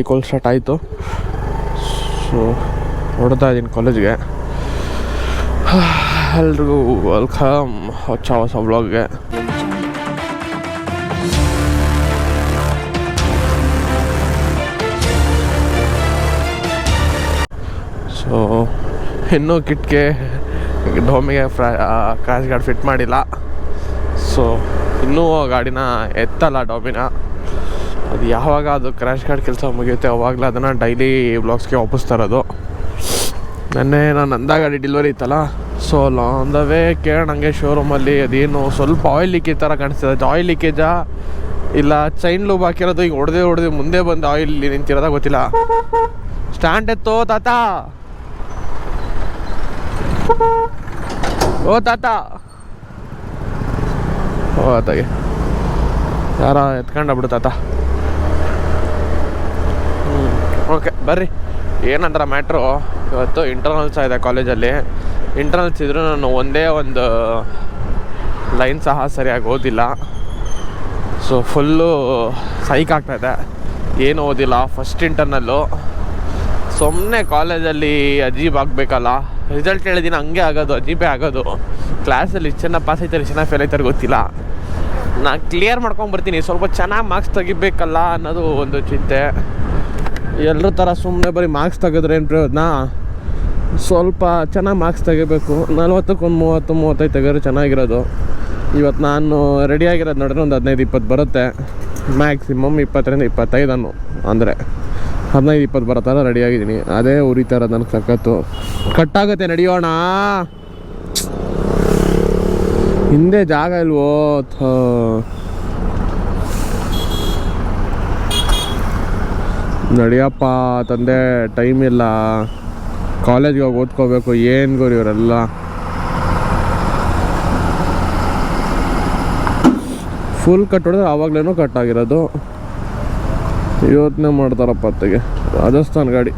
Equal start ಆಯಿತು. So ಹೊಡ್ತಾ ಇದ್ದೀನಿ ಕಾಲೇಜ್ಗೆ ಎಲ್ರಿಗೂ ವೆಲ್ಕಮ್ ಹೊಚ್ಚ ಹೊಸ ಬ್ಲಾಗ್ಗೆ ಸೊ ಇನ್ನೂ ಕಿಟ್ಗೆ ಡೋಮಿಗೆ ಫ್ರಾ ಕ್ರಾಶ್ ಗಾರ್ಡ್ ಫಿಟ್ ಮಾಡಿಲ್ಲ. ಸೊ ಇನ್ನೂ ಗಾಡಿನ ಎತ್ತಲ್ಲ ಡೋಮಿನ. ಅದು ಯಾವಾಗ ಅದು ಕ್ರ್ಯಾಶ್ ಕಾರ್ಡ್ ಕೆಲಸ ಮುಗಿಯುತ್ತೆ, ಅವಾಗಲೇ ಅದನ್ನು ಡೈಲಿ ಬ್ಲಾಗ್ಸ್ಗೆ ವಾಪಸ್ ತರೋದು. ನೆನ್ನೆ ನಾನು ನಂದ ಗಾಡಿ ಡೆಲಿವರಿ ಇತ್ತಲ್ಲ ಸೊ ಆನ್ ದ ವೇ ಕೇಳೋಣ ಹಂಗೆ ಶೋರೂಮಲ್ಲಿ ಅದೇನು ಸ್ವಲ್ಪ ಆಯಿಲ್ ಲೀಕೇಜ್ ಥರ ಕಾಣಿಸ್ತದೆ. ಆಯಿಲ್ ಲೀಕೇಜಾ ಇಲ್ಲ ಚೈನ್ ಲೂಬ್ ಹಾಕಿರೋದು, ಈಗ ಹೊಡೆದೇ ಹೊಡೆದು ಮುಂದೆ ಬಂದು ಆಯಿಲ್ ನಿಂತಿರೋದ ಗೊತ್ತಿಲ್ಲ. ಸ್ಟ್ಯಾಂಡ್ ಎತ್ತೋ ತಾತ? ಓ ತಾತ? ಓ ಆತಾಗೆ ಯಾರ ಎತ್ಕೊಂಡ ಬಿಡು ತಾತ. ಓಕೆ, ಬರ್ರಿ. ಏನಂದ್ರೆ ಮ್ಯಾಟ್ರು, ಇವತ್ತು ಇಂಟರ್ನಲ್ಸ್ ಇದೆ ಕಾಲೇಜಲ್ಲಿ. ಇಂಟರ್ನಲ್ಸ್ ಇದ್ರೂ ನಾನು ಒಂದೇ ಒಂದು ಲೈನ್ ಸಹ ಸರಿಯಾಗಿ ಓದಿಲ್ಲ. ಸೊ ಫುಲ್ಲು ಸೈಕ್ ಆಗ್ತಾಯಿದೆ ಏನು ಓದಿಲ್ಲ ಫಸ್ಟ್ ಇಂಟರ್ನಲ್ಲು ಸುಮ್ಮನೆ ಕಾಲೇಜಲ್ಲಿ ಅಜೀಬ್ ಆಗಬೇಕಲ್ಲ. ರಿಸಲ್ಟ್ ಹೇಳಿದಿನ, ಹಂಗೆ ಆಗೋದು, ಅಜೀಬೇ ಆಗೋದು. ಕ್ಲಾಸಲ್ಲಿ ಇಷ್ಟು ಚೆನ್ನಾಗಿ ಪಾಸ್ ಆಯ್ತಾರೆ, ಚೆನ್ನಾಗಿ ಫೇಲ್ ಆಯ್ತಾರೆ ಗೊತ್ತಿಲ್ಲ. ನಾನು ಕ್ಲಿಯರ್ ಮಾಡ್ಕೊಂಬರ್ತೀನಿ ಸ್ವಲ್ಪ ಚೆನ್ನಾಗಿ ಮಾರ್ಕ್ಸ್ ತೆಗಿಬೇಕಲ್ಲ ಅನ್ನೋದು ಒಂದು ಚಿಂತೆ. ಎಲ್ಲರ ಥರ ಸುಮ್ಮನೆ ಬರೀ ಮಾರ್ಕ್ಸ್ ತೆಗೆದ್ರೆ ಏನು ಪ್ರಯೋಜನ? ಸ್ವಲ್ಪ ಚೆನ್ನಾಗಿ ಮಾರ್ಕ್ಸ್ ತೆಗಿಬೇಕು. ನಲ್ವತ್ತಕ್ಕೊಂದು ಮೂವತ್ತು, ಮೂವತ್ತೈದು ತೆಗೆದ್ರೆ ಚೆನ್ನಾಗಿರೋದು. ಇವತ್ತು ನಾನು ರೆಡಿಯಾಗಿರೋದು ನೋಡಿದ್ರೆ ಒಂದು ಹದಿನೈದು ಇಪ್ಪತ್ತು ಬರುತ್ತೆ. ಮ್ಯಾಕ್ಸಿಮಮ್ ಇಪ್ಪತ್ತರಿಂದ ಇಪ್ಪತ್ತೈದನ್ನು ಅಂದರೆ ಹದಿನೈದು, ಇಪ್ಪತ್ತು ಬರೋ ಥರ ರೆಡಿಯಾಗಿದ್ದೀನಿ ಅದೇ ಉರಿತಾ ಇರೋದು ನನಗೆ ಸಖತ್ತು. ಕಟ್ಟಾಗುತ್ತೆ ನಡೆಯೋಣ. ಹಿಂದೆ ಜಾಗ ಇಲ್ವೋ? ನಡಿಯಪ್ಪ, ತಂದೆ ಟೈಮ್ ಇಲ್ಲ. ಕಾಲೇಜ್ಗೆ ಹೋಗಿ ಓದ್ಕೋಬೇಕು, ಏನು ಗುರು ಇವರೆಲ್ಲ? ಫುಲ್ ಕಟ್ ಹೊಡೆದ್ರೆ ಆವಾಗಲೇನೋ ಕಟ್ ಆಗಿರೋದು. ಯೋಚನೆ ಮಾಡ್ತಾರಪ್ಪ ಅತ್ತಿಗೆ. ರಾಜಸ್ಥಾನ್ ಗಾಡಿ.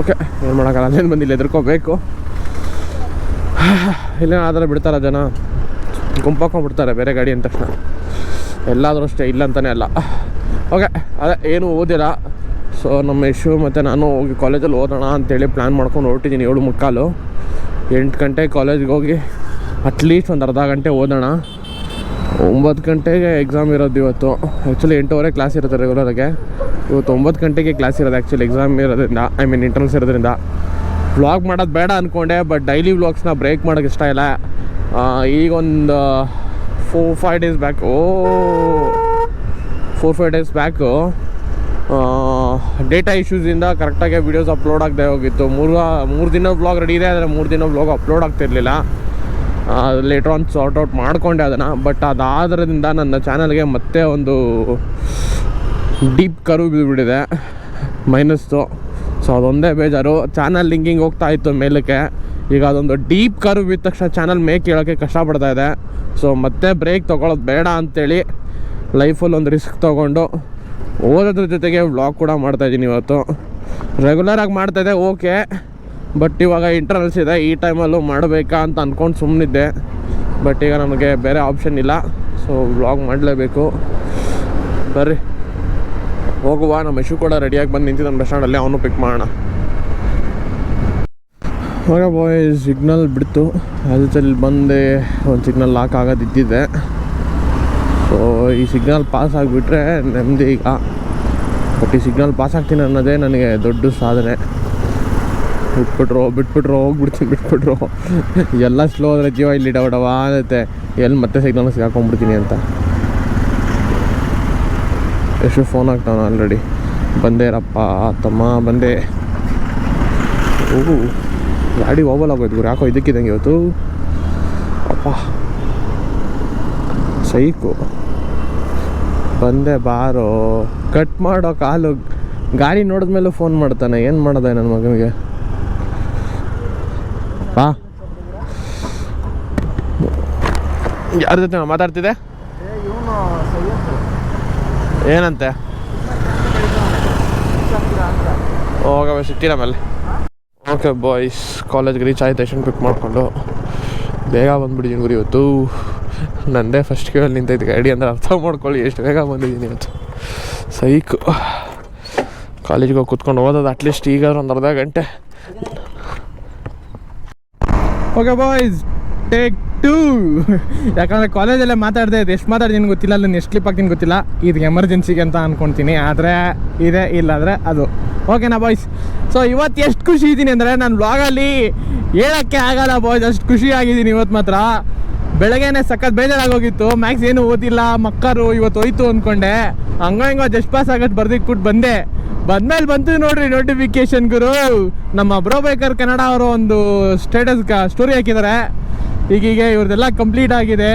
ಓಕೆ ಏನು ಮಾಡೋಕ್ಕಲ್ಲ ಅಲ್ಲೇನು ಬಂದಿಲ್ಲ ಎದುರ್ಕೋಬೇಕು ಇಲ್ಲೇ ಆದರೆ ಬಿಡ್ತಾರ ಜನ? ಗುಂಪಾಕೊಂಡ್ಬಿಡ್ತಾರೆ ಬೇರೆ ಗಾಡಿ ಅಂದ ತಕ್ಷಣ. ಎಲ್ಲಾದರೂ ಅಷ್ಟೇ, ಇಲ್ಲ ಅಂತಲೇ ಅಲ್ಲ. ಓಕೆ ಅದೇ ಏನು ಓದಿಲ್ಲ. ಸೊ ನಮ್ಮ ಯಶು ಮತ್ತು ನಾನು ಹೋಗಿ ಕಾಲೇಜಲ್ಲಿ ಓದೋಣ ಅಂತೇಳಿ ಪ್ಲ್ಯಾನ್ ಮಾಡ್ಕೊಂಡು ಹೊರಟಿದ್ದೀನಿ ಏಳು ಮುಕ್ಕಾಲು. ಎಂಟು ಗಂಟೆ ಕಾಲೇಜ್ಗೆ ಹೋಗಿ ಅಟ್ಲೀಸ್ಟ್ ಒಂದು ಅರ್ಧ ಗಂಟೆ ಓದೋಣ. ಒಂಬತ್ತು ಗಂಟೆಗೆ ಎಕ್ಸಾಮ್ ಇರೋದು ಇವತ್ತು. ಆ್ಯಕ್ಚುಲಿ ಎಂಟೂವರೆ ಕ್ಲಾಸ್ ಇರುತ್ತೆ ರೆಗ್ಯುಲರಾಗೆ ಇವತ್ತು ಒಂಬತ್ತು ಗಂಟೆಗೆ ಕ್ಲಾಸ್ ಇರೋದು ಆ್ಯಕ್ಚುಲಿ ಎಕ್ಸಾಮ್ ಇರೋದ್ರಿಂದ ಐ ಮೀನ್ ಇಂಟರ್ನಲ್ಸ್ ಇರೋದ್ರಿಂದ. ವ್ಲಾಗ್ ಮಾಡೋದು ಬೇಡ ಅಂದ್ಕೊಂಡೆ ಬಟ್ ಡೈಲಿ ವ್ಲಾಗ್ಸ್ನ ಬ್ರೇಕ್ ಮಾಡೋಕ್ಕೆ ಇಷ್ಟ ಇಲ್ಲ. ಈಗೊಂದು ಫೋರ್ ಫೈವ್ ಡೇಸ್ ಬ್ಯಾಕ್ ಓ four five days back data ಇಶ್ಯೂಸಿಂದ ಕರೆಕ್ಟಾಗಿ ವೀಡಿಯೋಸ್ ಅಪ್ಲೋಡ್ ಆಗದೆ ಹೋಗಿತ್ತು. ಮೂರು ಮೂರು ದಿನ ಬ್ಲಾಗ್ ರೆಡಿ ಇದೆ ಆದರೆ ಮೂರು ದಿನ ಬ್ಲಾಗ್ ಅಪ್ಲೋಡ್ ಆಗ್ತಿರಲಿಲ್ಲ ಲೇಟರ್ ಆನ್ ಸಾರ್ಟ್ ಔಟ್ ಮಾಡಿಕೊಂಡೆ ಅದನ್ನು. ಬಟ್ ಅದಾದ್ರಿಂದ ನನ್ನ ಚಾನಲ್ಗೆ ಮತ್ತೆ ಒಂದು ಡೀಪ್ ಕರು ಬಿದ್ದುಬಿಟ್ಟಿದೆ ಮೈನಸ್ಸು ಸೊ ಅದೊಂದೇ ಬೇಜಾರು. ಚಾನಲ್ ಲಿಂಕಿಂಗ್ ಹೋಗ್ತಾ ಇತ್ತು ಮೇಲಕ್ಕೆ. ಈಗ ಅದೊಂದು ಡೀಪ್ ಕರು ಬಿದ್ದ ತಕ್ಷಣ ಚಾನಲ್ ಮೇಕ್ ಹೇಳೋಕ್ಕೆ ಕಷ್ಟಪಡ್ತಾ ಇದೆ. ಸೊ ಮತ್ತೆ ಬ್ರೇಕ್ ತೊಗೊಳೋದು ಬೇಡ ಅಂಥೇಳಿ ಲೈಫಲ್ಲಿ ಒಂದು ರಿಸ್ಕ್ ತೊಗೊಂಡು ಓದೋದ್ರ ಜೊತೆಗೆ ವ್ಲಾಗ್ ಕೂಡ ಮಾಡ್ತಾಯಿದ್ದೀನಿ ಇವತ್ತು. ರೆಗ್ಯುಲರಾಗಿ ಮಾಡ್ತಾಯಿದ್ದೆ ಓಕೆ. ಬಟ್ ಇವಾಗ ಇಂಟರ್ನಲ್ಸ್ ಇದೆ, ಈ ಟೈಮಲ್ಲೂ ಮಾಡಬೇಕಾ ಅಂತ ಅಂದ್ಕೊಂಡು ಸುಮ್ಮನಿದ್ದೆ ಬಟ್ ಈಗ ನಮಗೆ ಬೇರೆ ಆಪ್ಷನ್ ಇಲ್ಲ ಸೊ ವ್ಲಾಗ್ ಮಾಡಲೇಬೇಕು. ಬರ್ರಿ. ಹೋಗುವ, ನಮ್ಮ ಯಶು ಕೂಡ ರೆಡಿಯಾಗಿ ಬಂದು ನಿಂತಿದ್ದಾನೆ ಬಸ್ ಸ್ಟ್ಯಾಂಡಲ್ಲಿ ಅವನು ಪಿಕ್ ಮಾಡೋಣ. ಹೋಗ ಬಾಯ್ ಸಿಗ್ನಲ್ ಬಿಡ್ತು. ಅದ್ರಲ್ಲಿ ಬಂದೆ ಒಂದು ಸಿಗ್ನಲ್ ಲಾಕ್ ಆಗೋದು ಸೊ ಈ ಸಿಗ್ನಲ್ ಪಾಸ್ ಆಗಿಬಿಟ್ರೆ ನೆಮ್ಮದಿ ಈಗ. ಬಟ್ ಈ ಸಿಗ್ನಲ್ ಪಾಸ್ ಆಗ್ತೀನಿ ಅನ್ನೋದೇ ನನಗೆ ದೊಡ್ಡ ಸಾಧನೆ. ಬಿಟ್ಬಿಟ್ರು ಬಿಟ್ಬಿಟ್ರು, ಹೋಗ್ಬಿಡ್ತೀನಿ, ಬಿಟ್ಬಿಟ್ರು. ಎಲ್ಲ ಸ್ಲೋ ಆದರೆ ಜೀವ ಇಲ್ಲಿ ಡವ ಡವ ಆಗುತ್ತೆ. ಎಲ್ಲಿ ಮತ್ತೆ ಸಿಗ್ನಲ್ ಸಿಗಾಕೊಂಡ್ಬಿಡ್ತೀನಿ ಅಂತ. ಎಷ್ಟು ಫೋನ್ ಆಗ್ತಾವ ಆಲ್ರೆಡಿ ಬಂದೆ ರಪ್ಪ, ತಮ್ಮ ಬಂದೆ. ಓಹ್ ಗಾಡಿ ಓವಲ್ ಆಗೋಯ್ತು ಗುರು. ಯಾಕೋ ಇದಕ್ಕಿದಂಗೆ ಇವತ್ತು. ಅಪ್ಪ. ಸೈಕು. ಬಂದೆ ಬಾರೋ. ಕಟ್ ಮಾಡೋ ಕಾಲು. ಗಾಡಿ ನೋಡಿದ್ಮೇಲೆ ಫೋನ್ ಮಾಡ್ತಾನೆ. ಏನು ಮಾಡೋದೆ ನನ್ನ ಮಗನಿಗೆ? ಬಾ ಯಾರ ಜೊತೆ ಮಾತಾಡ್ತಿದ್ದೆ? ಏನಂತೆ? ಹೋಗವೆ ಸಿಗ್ತೀರಾ ಆಮೇಲೆ? ಓಕೆ ಬಾಯ್ಸ್ ಕಾಲೇಜ್ಗೆ ರೀಚ್ ಆಯ್ತು. ಎಷ್ಟು ಪಿಕ್ ಮಾಡಿಕೊಂಡು. ಬೇಗ ಬಂದ್ಬಿಟ್ಟಿದ್ದೀನಿ ಗುರಿ ಇವತ್ತು. ನಂದೇ ಫಸ್ಟ್ ಕೇಳಿ ನಿಂತೈತೆ ಗಾಡಿ ಅಂದ್ರೆ ಅರ್ಥ ಮಾಡ್ಕೊಳ್ಳಿ ಎಷ್ಟು ಬೇಗ ಬಂದಿದ್ದೀನಿ ಇವತ್ತು. ಸೈಕು. ಕಾಲೇಜಿಗೆ ಹೋಗಿ ಕುತ್ಕೊಂಡು ಓದೋದು ಅಟ್ಲೀಸ್ಟ್ ಈಗ ಒಂದು ಅರ್ಧ ಗಂಟೆ. Okay boys take two. ಯಾಕಂದರೆ ಕಾಲೇಜಲ್ಲೇ ಮಾತಾಡಿದೆ ಇದು ಎಷ್ಟು ಮಾತಾಡ್ತೀನಿ ಗೊತ್ತಿಲ್ಲ ಅಲ್ಲಿ ಎಷ್ಟು ಕ್ಲಿಪ್ ಆಗ್ತೀನಿ ಗೊತ್ತಿಲ್ಲ. ಇದು ಎಮರ್ಜೆನ್ಸಿಗೆ ಅಂತ ಅನ್ಕೊತೀನಿ. ಆದರೆ ಇದೆ ಇಲ್ಲಾಂದರೆ ಅದು. ಓಕೆನಾ ಬಾಯ್ಸ್ ಸೊ ಇವತ್ತು ಎಷ್ಟು ಖುಷಿ ಇದ್ದೀನಿ ಅಂದರೆ ನಾನು ಬ್ಲಾಗಲ್ಲಿ ಹೇಳೋಕ್ಕೆ ಆಗಲ್ಲ ಬಾಯ್ಸ್ ಅಷ್ಟು ಖುಷಿ ಆಗಿದ್ದೀನಿ ಇವತ್ತು ಮಾತ್ರ. ಬೆಳಗ್ಗೆನೆ ಸಖತ್ ಬೇಜಾರಾಗೋಗಿತ್ತು. ಮ್ಯಾಕ್ಸ್ ಏನು ಓದಿಲ್ಲ, ಮಕ್ಕರು ಇವತ್ತು ಹೋಯ್ತು ಅಂದ್ಕೊಂಡೆ ಹಂಗೋ ಹಿಂಗೋ ಜಸ್ಟ್ ಪಾಸ್ ಆಗೋದು ಬರ್ದಿಕ್ಬಿಟ್ಟು ಬಂದೆ. ಬಂದ್ಮೇಲೆ ಬಂತು ನೋಡ್ರಿ ನೋಟಿಫಿಕೇಶನ್ ಗುರು. ನಮ್ಮ ಬ್ರೋ ಬೇಕರ್ ಕನ್ನಡ ಅವರು ಒಂದು ಸ್ಟೇಟಸ್ ಸ್ಟೋರಿ ಹಾಕಿದ್ದಾರೆ ಈಗೀಗ ಇವ್ರದ್ದೆಲ್ಲ ಕಂಪ್ಲೀಟ್ ಆಗಿದೆ.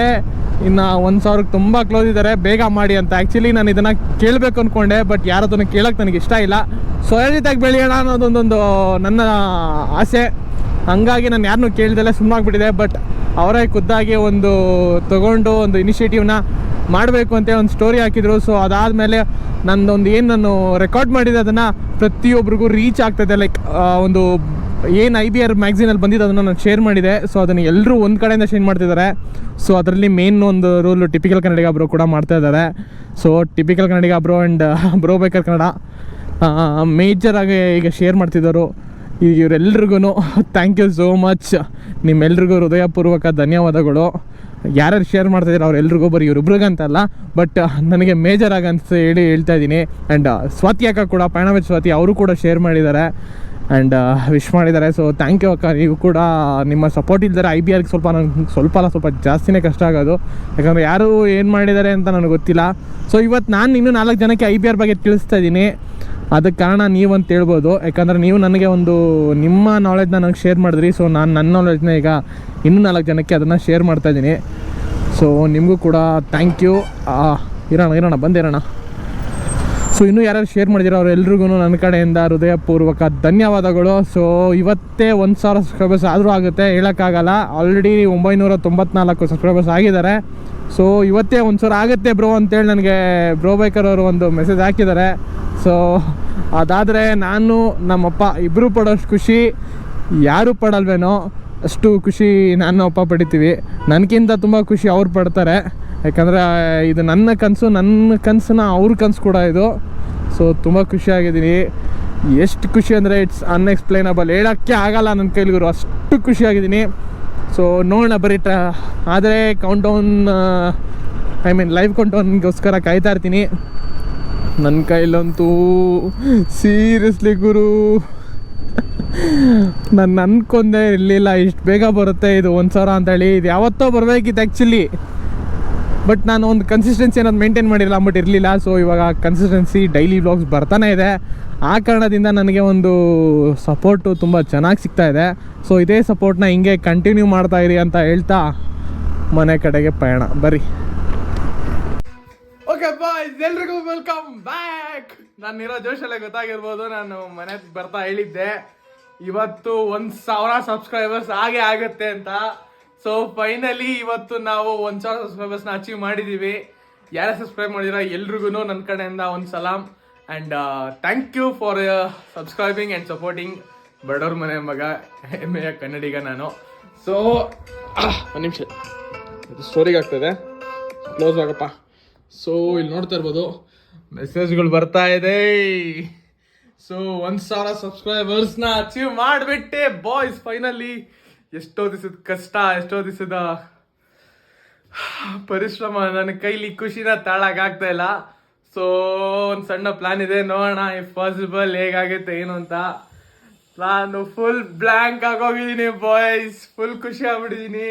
ಇನ್ನು ಒಂದು ಸಾವಿರಕ್ಕೆ ತುಂಬ ಕ್ಲೋಸ್ ಇದ್ದಾರೆ. ಬೇಗ ಮಾಡಿ ಅಂತ. ಆ್ಯಕ್ಚುಲಿ ನಾನು ಇದನ್ನು ಕೇಳಬೇಕು ಅಂದ್ಕೊಂಡೆ ಬಟ್ ಯಾರ ಅದನ್ನು ಕೇಳೋಕ್ಕೆ ನನಗೆ ಇಷ್ಟ ಇಲ್ಲ. ಸ್ವಯಜಿತಾಗಿ ಬೆಳೆಯೋಣ ಅನ್ನೋದೊಂದೊಂದು ನನ್ನ ಆಸೆ. ಹಂಗಾಗಿ ನಾನು ಯಾರನ್ನೂ ಕೇಳ್ದಲ್ಲೇ ಸುಮ್ಮನಾಗ್ಬಿಟ್ಟಿದೆ ಬಟ್ ಅವರೇ ಖುದ್ದಾಗಿ ಒಂದು ತಗೊಂಡು ಒಂದು ಇನಿಷಿಯೇಟಿವ್ನ ಮಾಡಬೇಕು ಅಂತ ಒಂದು ಸ್ಟೋರಿ ಹಾಕಿದ್ರು. ಸೊ ಅದಾದಮೇಲೆ ನಂದೊಂದು ಏನು ನಾನು ರೆಕಾರ್ಡ್ ಮಾಡಿದೆ, ಅದನ್ನು ಪ್ರತಿಯೊಬ್ಬರಿಗೂ ರೀಚ್ ಆಗ್ತದೆ. ಲೈಕ್ ಒಂದು ಏನು ಐ ಬಿ ಆರ್ ಮ್ಯಾಗ್ಝಿನಲ್ಲಿ ಬಂದಿದ್ದು ಅದನ್ನು ನಾನು ಶೇರ್ ಮಾಡಿದೆ. ಸೊ ಅದನ್ನು ಎಲ್ಲರೂ ಒಂದು ಕಡೆಯಿಂದ ಶೇರ್ ಮಾಡ್ತಿದ್ದಾರೆ. ಸೊ ಅದರಲ್ಲಿ ಮೇನ್ ಒಂದು ರೂಲ್ ಟಿಪಿಕಲ್ ಕನ್ನಡಿಗ ಬ್ರೋ ಕೂಡ ಮಾಡ್ತಾ ಇದ್ದಾರೆ. So typical Kannadiga bro and bro baker Kannada ಮೇಜರಾಗಿ ಈಗ ಶೇರ್ ಮಾಡ್ತಿದ್ದರು. ಇವರೆಲ್ರಿಗೂ ಥ್ಯಾಂಕ್ ಯು ಸೋ ಮಚ್ ನಿಮ್ಮೆಲ್ರಿಗೂ ಹೃದಯಪೂರ್ವಕ ಧನ್ಯವಾದಗಳು. ಯಾರ್ಯಾರು ಶೇರ್ ಮಾಡ್ತಾಯಿದ್ರು ಅವ್ರೆಲ್ರಿಗೂ ಬರೀ ಇವ್ರಿಗಂತಲ್ಲ ಬಟ್ ನನಗೆ ಮೇಜರ್ ಆಗಿ ಅಂತ ಹೇಳಿ ಹೇಳ್ತಾ ಇದ್ದೀನಿ. ಆ್ಯಂಡ್ ಸ್ವಾತಿ ಅಕ್ಕ ಕೂಡ ಪಯಣವೇ ಸ್ವಾತಿ, ಅವರು ಕೂಡ ಶೇರ್ ಮಾಡಿದ್ದಾರೆ. ಆ್ಯಂಡ್ ವಿಶ್ ಮಾಡಿದ್ದಾರೆ. ಸೊ ಥ್ಯಾಂಕ್ ಯು ಅಕ್ಕ. ನೀವು ಕೂಡ ನಿಮ್ಮ ಸಪೋರ್ಟ್ ಇಲ್ದರೆ ಐ ಬಿ ಆರ್ಗೆ ಸ್ವಲ್ಪ ನನಗೆ ಸ್ವಲ್ಪ ಅಲ್ಲ, ಸ್ವಲ್ಪ ಜಾಸ್ತಿನೇ ಕಷ್ಟ ಆಗೋದು. ಯಾಕಂದರೆ ಯಾರು ಏನು ಮಾಡಿದ್ದಾರೆ ಅಂತ ನನಗೆ ಗೊತ್ತಿಲ್ಲ. ಸೊ ಇವತ್ತು ನಾನು ಇನ್ನೂ ನಾಲ್ಕು ಜನಕ್ಕೆ ಐ ಬಿ ಆರ್ ಬಗ್ಗೆ ತಿಳಿಸ್ತಾ ಇದ್ದೀನಿ ಅದಕ್ಕೆ ಕಾರಣ ನೀವು ಅಂತ ಹೇಳ್ಬೋದು. ಯಾಕಂದರೆ ನೀವು ನನಗೆ ಒಂದು ನಿಮ್ಮ ನಾಲೆಜ್ನ ನನಗೆ ಶೇರ್ ಮಾಡಿದ್ರಿ. ಸೊ ನಾನು ನನ್ನ ನಾಲೆಜ್ನ ಈಗ ಇನ್ನೂ ನಾಲ್ಕು ಜನಕ್ಕೆ ಅದನ್ನು ಶೇರ್ ಮಾಡ್ತಾ ಇದ್ದೀನಿ ಸೊ ನಿಮಗೂ ಕೂಡ ಥ್ಯಾಂಕ್ ಯು ಇರೋಣ ಇರೋಣ, ಬಂದಿರೋಣ. ಸೊ ಇನ್ನೂ ಯಾರ್ಯಾರು ಶೇರ್ ಮಾಡಿದಿರೋ ಅವರೆಲ್ರಿಗೂ ನನ್ನ ಕಡೆಯಿಂದ ಹೃದಯಪೂರ್ವಕ ಧನ್ಯವಾದಗಳು. ಸೊ ಇವತ್ತೇ ಒಂದು ಸಾವಿರ ಸಬ್ಸ್ಕ್ರೈಬರ್ಸ್ ಆದರೂ ಆಗುತ್ತೆ, ಹೇಳೋಕ್ಕಾಗಲ್ಲ. ಆಲ್ರೆಡಿ ಒಂಬೈನೂರ ತೊಂಬತ್ನಾಲ್ಕು ಸಬ್ಸ್ಕ್ರೈಬರ್ಸ್ ಆಗಿದ್ದಾರೆ. ಸೊ ಇವತ್ತೇ ಒಂದು ಸಾವಿರ ಆಗುತ್ತೆ ಬ್ರೋ ಅಂತೇಳಿ ನನಗೆ ಬ್ರೋ ಬೈಕರ್ ಅವರು ಒಂದು ಮೆಸೇಜ್ ಹಾಕಿದ್ದಾರೆ. ಸೊ ಅದಾದರೆ ನಾನು ನಮ್ಮಪ್ಪ ಇಬ್ಬರು ಪಡೋಷ್ಟು ಖುಷಿ, ಯಾರು ಪಡಲ್ವೇನೋ ಅಷ್ಟು ಖುಷಿ ನಾನು ಅಪ್ಪ ಪಡಿತೀವಿ. ನನಗಿಂತ ತುಂಬ ಖುಷಿ ಅವ್ರು ಪಡ್ತಾರೆ. ಯಾಕಂದರೆ ಇದು ನನ್ನ ಕನಸು, ನನ್ನ ಕನಸನ್ನ ಅವ್ರ ಕನಸು ಕೂಡ ಇದು. ಸೊ ತುಂಬ ಖುಷಿಯಾಗಿದ್ದೀನಿ. ಎಷ್ಟು ಖುಷಿ ಅಂದರೆ ಇಟ್ಸ್ ಅನ್ಎಕ್ಸ್ಪ್ಲೈನಬಲ್ ಹೇಳೋಕ್ಕೆ ಆಗಲ್ಲ ನನ್ನ ಕೈಲಿಗುರು ಅಷ್ಟು ಖುಷಿಯಾಗಿದ್ದೀನಿ. ಸೊ ನೋಡೋಣ, ಬರೀ ಟ ಆದರೆ countdown I mean live count ಡೌನ್ಗೋಸ್ಕರ ಕಾಯ್ತಾ ಇರ್ತೀನಿ. ನನ್ನ ಕೈಲಂತೂ ಸೀರಿಯಸ್ಲಿ ಗುರು, ನಾನು ಅನ್ಕೊಂಡೆ ಇರಲಿಲ್ಲ. ಇಷ್ಟು ಬೇಗ ಬರುತ್ತೆ ಇದು ಒಂದು ಸಾವಿರ ಅಂತೇಳಿ. ಇದು ಯಾವತ್ತೋ ಬರಬೇಕಿತ್ತು ಆ್ಯಕ್ಚುಲಿ ಬಟ್ ನಾನು ಒಂದು ಕನ್ಸಿಸ್ಟೆನ್ಸಿ ಅನ್ನೋದು ಮೇಂಟೈನ್ ಮಾಡಿರಲ್ಲ ಅಂದ್ಬಿಟ್ಟು ಇರಲಿಲ್ಲ. ಸೊ ಇವಾಗ ಕನ್ಸಿಸ್ಟೆನ್ಸಿ ಡೈಲಿ ವ್ಲಾಗ್ಸ್ ಬರ್ತಾನೆ ಇದೆ. ಆ ಕಾರಣದಿಂದ ನನಗೆ ಒಂದು ಸಪೋರ್ಟು ತುಂಬ ಚೆನ್ನಾಗಿ ಸಿಗ್ತಾ ಇದೆ. ಸೊ ಇದೇ ಸಪೋರ್ಟ್ನ ಹಿಂಗೆ ಕಂಟಿನ್ಯೂ ಮಾಡ್ತಾ ಇರಿ ಅಂತ ಹೇಳ್ತಾ ಮನೆ ಕಡೆಗೆ ಪಯಣ. ಬರ್ರಿ. ಓಕೆ ಬಾಯ್ ಎಲ್ರಿಗೂ ವೆಲ್ಕಮ್ ಬ್ಯಾಕ್ ನಾನು ಇರೋ ಜೋಶಲ್ಲೇ ಗೊತ್ತಾಗಿರ್ಬೋದು. ನಾನು ಮನೆಗೆ ಬರ್ತಾ ಹೇಳಿದ್ದೆ. ಇವತ್ತು ಒಂದು ಸಾವಿರ ಸಬ್ಸ್ಕ್ರೈಬರ್ಸ್ ಹಾಗೆ ಆಗುತ್ತೆ ಅಂತ. ಸೊ ಫೈನಲಿ ಇವತ್ತು ನಾವು ಒಂದು ಸಾವಿರ ಸಬ್ಸ್ಕ್ರೈಬರ್ಸ್ನ ಅಚೀವ್ ಮಾಡಿದ್ದೀವಿ ಯಾರೇ ಸಬ್ಸ್ಕ್ರೈಬ್ ಮಾಡಿದಿರೋ? ಎಲ್ರಿಗೂ ನನ್ನ ಕಡೆಯಿಂದ ಒಂದು ಸಲಾಮ್ and thank you for subscribing and supporting ಬಡವ್ರ ಮನೆ ಮಗ, ಹೆಮ್ಮೆಯ ಕನ್ನಡಿಗ ನಾನು. ಸೊ ಒಂದು ನಿಮಿಷ. ಸ್ಟೋರಿಗೆ ಆಗ್ತದೆ. ಕ್ಲೋಸ್ ಆಗಪ್ಪ. ಸೊ ಇಲ್ಲಿ ನೋಡ್ತಾ ಇರ್ಬೋದು ಮೆಸೇಜ್ಗಳು ಬರ್ತಾ ಇದೆ. ಸೊ ಒಂದು ಸಾವಿರ ಸಬ್ಸ್ಕ್ರೈಬರ್ಸ್ನ ಅಚೀವ್ ಮಾಡಿಬಿಟ್ಟೆ ಬಾಯ್ಸ್ ಫೈನಲಿ ಎಷ್ಟೋ ದಿವಸದ ಕಷ್ಟ, ಎಷ್ಟೋ ದಿವಸದ ಪರಿಶ್ರಮ, ನನ್ನ ಕೈಲಿ ಖುಷಿನ ತಾಳಕ್ಕಾಗ್ತಾ ಇಲ್ಲ. ಸೊ ಒಂದು ಸಣ್ಣ ಪ್ಲಾನ್ ಇದೆ. ನೋಡೋಣ ಇಫ್ ಪಾಸಿಬಲ್ ಹೇಗಾಗುತ್ತೆ, ಏನು ಅಂತ. ನಾನು ಫುಲ್ ಬ್ಲ್ಯಾಂಕ್ ಆಗೋಗಿದ್ದೀನಿ ಬಾಯ್ಸ್ ಫುಲ್ ಖುಷಿ ಆಗ್ಬಿಟ್ಟಿದ್ದೀನಿ.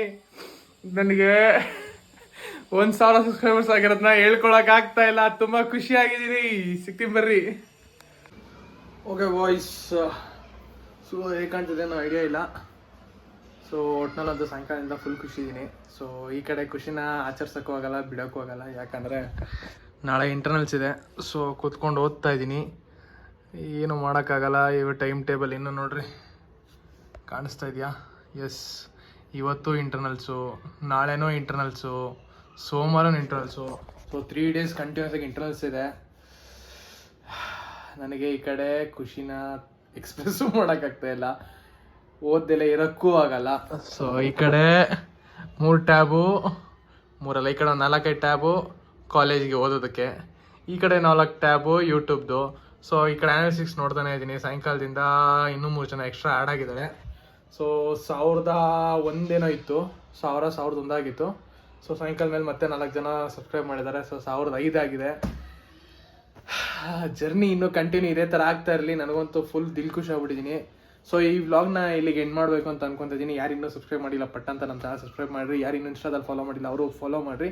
ನನಗೆ ಒಂದ್ ಸಾವಿರ ಸಬ್ಸ್ಕ್ರೈಬರ್ಸ್ ಆಗಿರೋದನ್ನ ಹೇಳ್ಕೊಳಕ್ ಆಗ್ತಾ ಇಲ್ಲ. ತುಂಬಾ ಖುಷಿ ಆಗಿದ್ದೀನಿ. ಸಿಗ್ತೀನಿ ಬರ್ರಿ. ಓಕೆ ಬಾಯ್ಸ್ ಸೊ ಹೇಗೆ ಕಾಣ್ತಿದೆ ಅನ್ನೋ ಐಡಿಯಾ ಇಲ್ಲ. ಸೊ ಒಟ್ನಲ್ಲಂತೂ ಸಾಯಂಕಾಲದಿಂದ ಫುಲ್ ಖುಷಿ ಇದ್ದೀನಿ ಸೊ ಈ ಕಡೆ ಖುಷಿನ ಆಚರಿಸೋಕ್ಕೂ ಆಗಲ್ಲ, ಬಿಡೋಕ್ಕೂ ಆಗಲ್ಲ. ಯಾಕಂದರೆ ನಾಳೆ ಇಂಟರ್ನಲ್ಸ್ ಇದೆ. ಸೊ ಕೂತ್ಕೊಂಡು ಓದ್ತಾ ಇದ್ದೀನಿ ಏನು ಮಾಡೋಕ್ಕಾಗಲ್ಲ. ಇವ ಟೈಮ್ ಟೇಬಲ್ ಇನ್ನೂ ನೋಡ್ರಿ. ಕಾಣಿಸ್ತಾ ಇದೆಯಾ? ಎಸ್ ಇವತ್ತು ಇಂಟರ್ನಲ್ಸು ನಾಳೆನೂ internals ಸೋಮವಾರನೂ internals so three days continues ಆಗಿ ಇಂಟರ್ನಲ್ಸ್ ಇದೆ. ನನಗೆ ಈ ಕಡೆ ಖುಷಿನ ಎಕ್ಸ್ಪ್ರೆಸ್ಸು ಮಾಡೋಕ್ಕಾಗ್ತಾ ಇಲ್ಲ. ಓದ್ದೆಲ್ಲ, ಇರಕ್ಕೂ ಆಗಲ್ಲ. ಸೊ ಈ ಕಡೆ ಮೂರು ಟ್ಯಾಬು, ಮೂರಲ್ಲ, ಈ ಕಡೆ ಒಂದು ನಾಲ್ಕೈದು ಟ್ಯಾಬು ಕಾಲೇಜಿಗೆ ಓದೋದಕ್ಕೆ. ಈ ಕಡೆ ನಾಲ್ಕು ಟ್ಯಾಬು ಯೂಟ್ಯೂಬ್ದು ಸೊ ಈ ಕಡೆ ಅನಾಲಿಸಿಕ್ಸ್ ನೋಡ್ತಾನೆ ಇದ್ದೀನಿ. ಸಾಯಂಕಾಲದಿಂದ ಇನ್ನೂ ಮೂರು ಜನ ಎಕ್ಸ್ಟ್ರಾ ಆ್ಯಡ್ ಆಗಿದ್ದಾರೆ. ಸೊ ಸಾವಿರದ ಒಂದೇನೋ ಇತ್ತು. ಸಾವಿರ, ಸಾವಿರದ ಒಂದಾಗಿತ್ತು. ಸೊ ಸಾಯಂಕಾಲ ಮೇಲೆ ಮತ್ತೆ ನಾಲ್ಕು ಜನ ಸಬ್ಸ್ಕ್ರೈಬ್ ಮಾಡಿದ್ದಾರೆ. ಸೊ ಸಾವಿರದ ಐದಾಗಿದೆ ಜರ್ನಿ ಇನ್ನೂ ಕಂಟಿನ್ಯೂ ಇದೇ. ಥರ ಆಗ್ತಾ ಇರಲಿ. ನನಗಂತೂ ಫುಲ್ ದಿಲ್ ಖುಷಿ ಆಗ್ಬಿಟ್ಟಿದ್ದೀನಿ. ಸೊ ಈ ವ್ಲಾಗ್ನ ಇಲ್ಲಿಗೆ ಎಂಡ್ ಮಾಡಬೇಕು ಅಂತ ಅನ್ಕೊಂತಿದ್ದೀನಿ ಯಾರು ಇನ್ನೂ ಸಬ್ಸ್ಕ್ರೈಬ್ ಮಾಡಿಲ್ಲ ಪಟ್ ಅಂತ ನಮ್ಮ ಸಬ್ಸ್ಕ್ರೈಬ್ ಮಾಡಿರಿ. ಯಾರು ಇನ್ನೂ ಇನ್ಸ್ಟಾದಲ್ಲಿ ಫಾಲೋ ಮಾಡಿಲ್ಲ, ಅವರು ಫಾಲೋ ಮಾಡಿರಿ.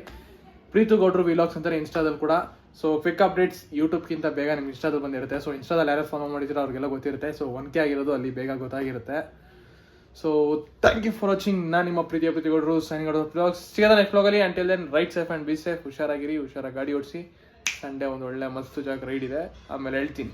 ಪ್ರೀತು ಗೌಡ್ರು ವಿಲಾಗ್ಸ್ ಅಂತಾರೆ ಇನ್ಸ್ಟಾದಲ್ಲಿ ಕೂಡ. ಸೊ ಕ್ವಿಕ್ ಅಪ್ಡೇಟ್ಸ್ ಯೂಟ್ಯೂಬ್ಗಿಂತ ಬೇಗ ನಿಮ್ಗೆ ಇನ್ಸ್ಟಾದಲ್ಲಿ ಬಂದಿರುತ್ತೆ. ಸೊ ಇನ್ಸ್ಟಾದಲ್ಲಿ ಯಾರು ಫಾಲೋ ಮಾಡಿದ್ರೆ ಅವ್ರಿಗೆಲ್ಲ ಗೊತ್ತಿರುತ್ತೆ. ಸೊ ಒನ್ಕೆ ಆಗಿರೋದು ಅಲ್ಲಿ ಬೇಗ ಗೊತ್ತಾಗಿರುತ್ತೆ. So thank you for watching ನಾನು ನಿಮ್ಮ ಪ್ರೀತಿಯ ಪ್ರೀತಿ ಗೌಡ್ರು, ಸೈನ್ ಗೌಡ್ ಬ್ಲಾಗ್ಸ್ ಸಿಗದ next ಬ್ಲಾಗಲ್ಲಿ until then ride safe and be safe ಹುಷಾರಾಗಿರಿ, ಹುಷಾರಾಗಿ ಗಾಡಿ ಓಡಿಸಿ. ಸಂಡೇ ಒಂದು ಒಳ್ಳೆ ಮಸ್ತು ಜಾಗ ರೈಡ್ ಇದೆ. ಆಮೇಲೆ ಹೇಳ್ತೀನಿ.